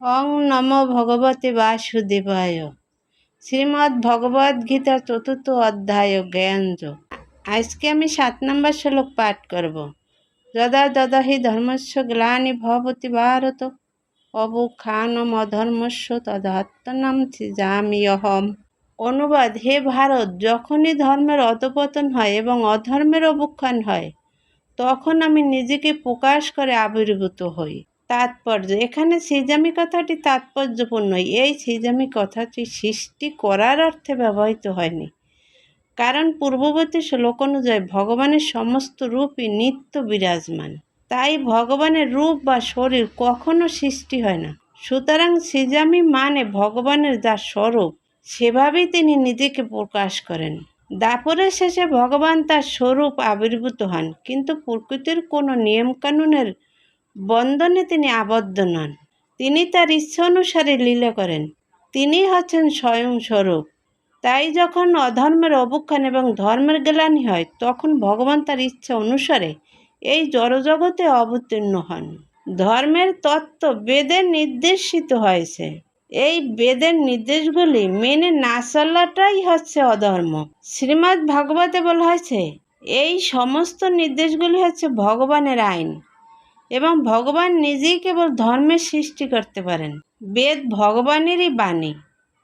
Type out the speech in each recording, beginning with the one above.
অং নম ভগবতে বাসুদেবায়। শ্রীমদ্ ভগবদ গীতা চতুর্থ অধ্যায় জ্ঞানযোগ আজকে আমি সাত নম্বর শ্লোক পাঠ করব। যদা যদা হি ধর্মস্য গ্লানি ভবতি ভারত। অবুখানম অধর্মস্য তদাত্মনাম যামি অহম। অনুবাদ, হে ভারত, যখনই ধর্মের অধপতন হয় এবং অধর্মের অবুখান হয়, তখন আমি নিজেকে প্রকাশ করে আবির্ভূত হই। তাৎপর্য। এখানে সিজামি কথাটি তাৎপর্যপূর্ণ। এই সিজামি কথাটি সৃষ্টি করার অর্থে ব্যবহৃত হয়নি। কারণ পূর্ববর্তী শ্লোক অনুযায়ী ভগবানের সমস্ত রূপই নিত্য বিরাজমান। তাই ভগবানের রূপ বা শরীর কখনো সৃষ্টি হয় না। সুতরাং সিজামি মানে ভগবানের যা স্বরূপ, সেভাবেই তিনি নিজেকে প্রকাশ করেন। দাপরের শেষে ভগবান তার স্বরূপ আবির্ভূত হন, কিন্তু প্রকৃতির কোনো নিয়মকানুনের বন্ধনে তিনি আবদ্ধ নন। তিনি তার ইচ্ছা অনুসারে লীলা করেন। তিনি হচ্ছেন স্বয়ং স্বরূপ। তাই যখন অধর্মের অবক্ষান এবং ধর্মের গ্লানি হয়, তখন ভগবান তার ইচ্ছা অনুসারে এই জড়জগতে অবতীর্ণ হন। ধর্মের তত্ত্ব বেদের নির্দেশিত হয়েছে। এই বেদের নির্দেশগুলি মেনে না চলাটাই হচ্ছে অধর্ম। শ্রীমদ্ ভাগবতে বলা হয়েছে, এই সমস্ত নির্দেশগুলি হচ্ছে ভগবানের আইন। এবং ভগবান নিজেই কেবল ধর্মের সৃষ্টি করতে পারেন। বেদ ভগবানেরই বাণী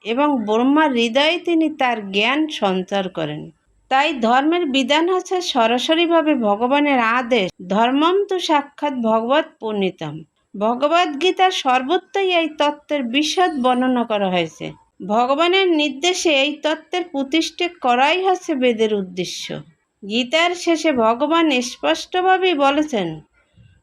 এবং ব্রহ্মার হৃদয়ে তিনি তার জ্ঞান সঞ্চার করেন। তাই ধর্মের বিধান হচ্ছে সরাসরিভাবে ভগবানের আদেশ, ধর্মম তো সাক্ষাৎ ভগবত পূর্ণিতম ভগবদ গীতার সর্বত্রই এই তত্ত্বের বিশদ বর্ণনা করা হয়েছে। ভগবানের নির্দেশে এই তত্ত্বের প্রতিষ্ঠা করাই হচ্ছে বেদের উদ্দেশ্য। গীতার শেষে ভগবান স্পষ্টভাবেই বলেছেন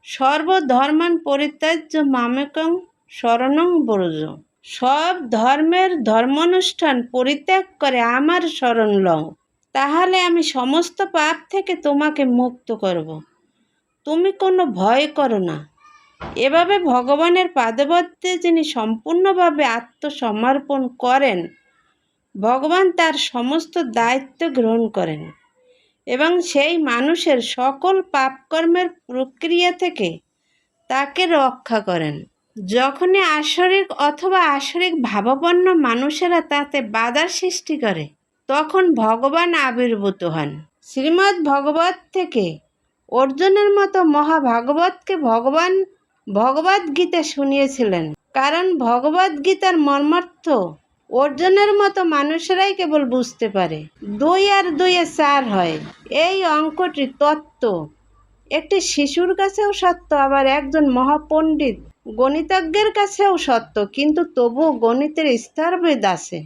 সর্বধর্মান পরিত্যাজ্য মামেকং শরণং ব্রজ। সব ধর্মের ধর্মানুষ্ঠান পরিত্যাগ করে আমার শরণ লও। তাহলে আমি সমস্ত পাপ থেকে তোমাকে মুক্ত করব। তুমি কোনো ভয় করো না। এভাবে ভগবানের পাদবদ্ধে যিনি সম্পূর্ণভাবে আত্মসমর্পণ করেন, ভগবান তার সমস্ত দায়িত্ব গ্রহণ করেন। এবং সেই মানুষের সকল পাপকর্মের প্রক্রিয়া থেকে তাকে রক্ষা করেন। যখনই আসরিক অথবা আসরিক ভাবাপন্ন মানুষেরা তাতে বাধার সৃষ্টি করে, তখন ভগবান আবির্ভূত হন। শ্রীমদ্ ভগবত থেকে অর্জুনের মতো মহাভাগবতকে ভগবান ভগবদ্গীতা শুনিয়েছিলেন। কারণ ভগবদ্গীতার মর্মার্থ অর্জনের মতো মানুষেরাই কেবল বুঝতে পারে। দুই আর দুইয়ে চার হয়। এই অঙ্কটি তত্ত্ব। একটি শিশুর কাছেও সত্য, আবার একজন মহাপণ্ডিত গণিতজ্ঞের কাছেও সত্য, কিন্তু তবুও গণিতের স্তরভেদ আছে।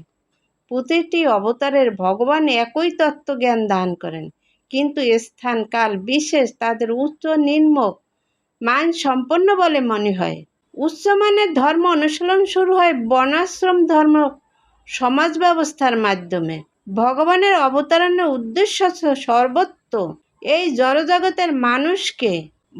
প্রতিটি অবতারের ভগবান একই তত্ত্ব জ্ঞান দান করেন, কিন্তু স্থান কাল বিশেষ, তাদের উচ্চ নিম্ন মান সম্পন্ন বলে মনে হয়। উচ্চমানের ধর্ম অনুশীলন শুরু হয় বর্ণাশ্রম ধর্ম সমাজ ব্যবস্থার মাধ্যমে। ভগবানের অবতারণের উদ্দেশ্য সর্বত্র। এই জড়জগতের মানুষকে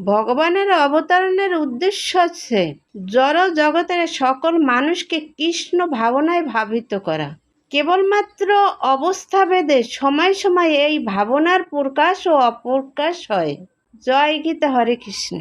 ভগবানের অবতারণের উদ্দেশ্য হচ্ছে জড় জগতের সকল মানুষকে কৃষ্ণ ভাবনায় ভাবিত করা। কেবলমাত্র অবস্থাভেদে সময় সময় এই ভাবনার প্রকাশ ও অপ্রকাশ হয়। জয় গীতা হরে কৃষ্ণ।